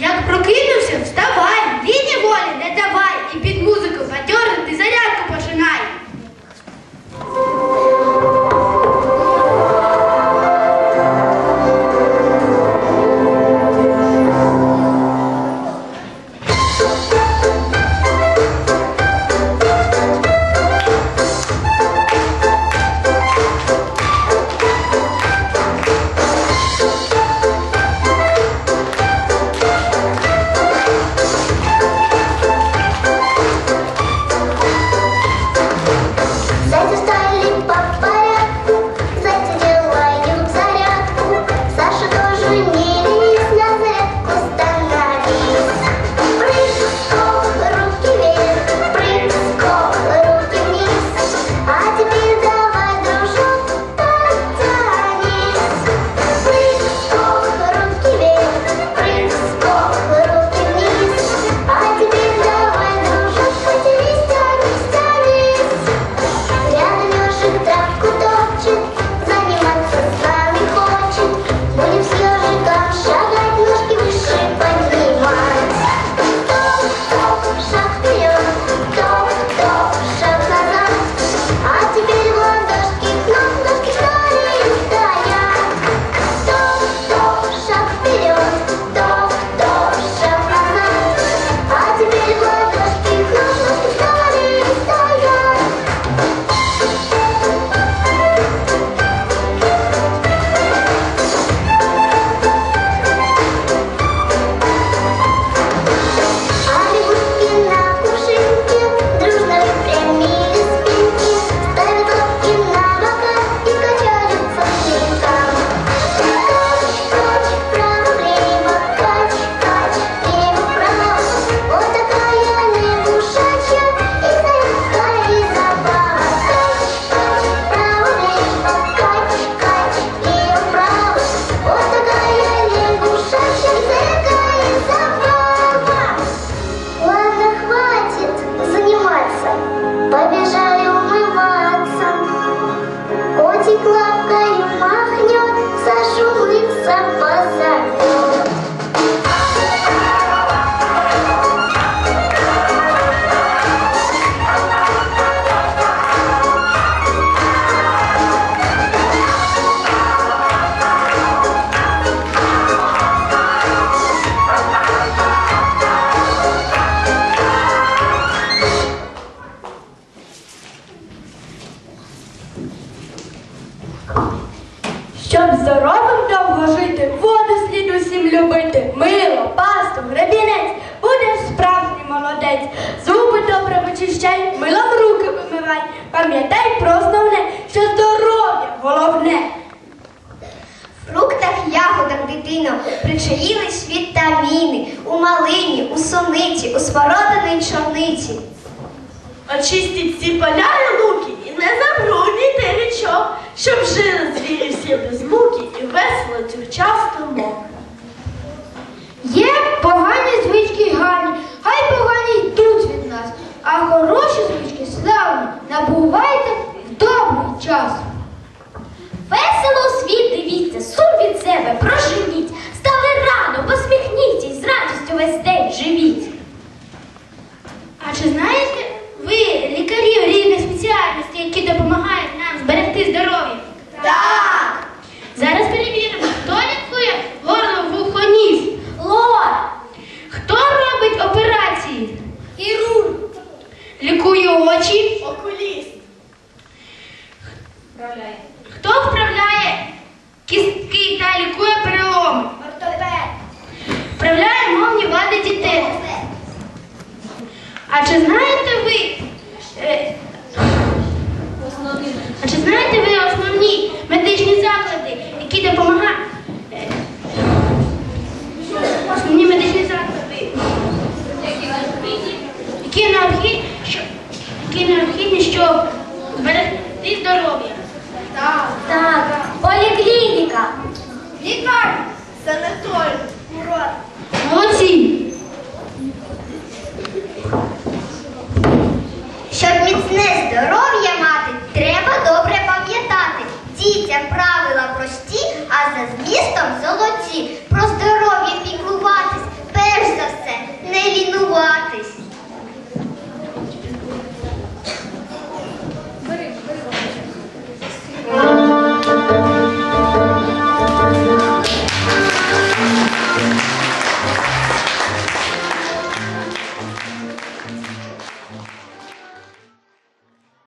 Як прокинув, Щоб здоровим довго жити, воду слід усім любити, мило, пасту, гребінець, будеш справжній молодець. Зуби добре вичищай, милом руки вимивай, пам'ятай про основне, що здоров'я головне. В фруктах, ягодах, дитино, причаїлись вітаміни у малині, у сониці, у смородині чорниці. Очистіть ці поля і луки і не забрудніть річок. Щоб жили звірі всі без муки і весело тюрчав мок. Є погані звички гарні, хай погані йдуть від нас, а хороші звички славні, набувайте в добрий час. Весело світ дивіться, сум від себе. лікує очі, окуліст. Хто вправляє кістки та лікує ліки, щоб зберегти здоров'я. Так. Так. Поліклініка. Лікар. Санаторій. Урод. Молодці.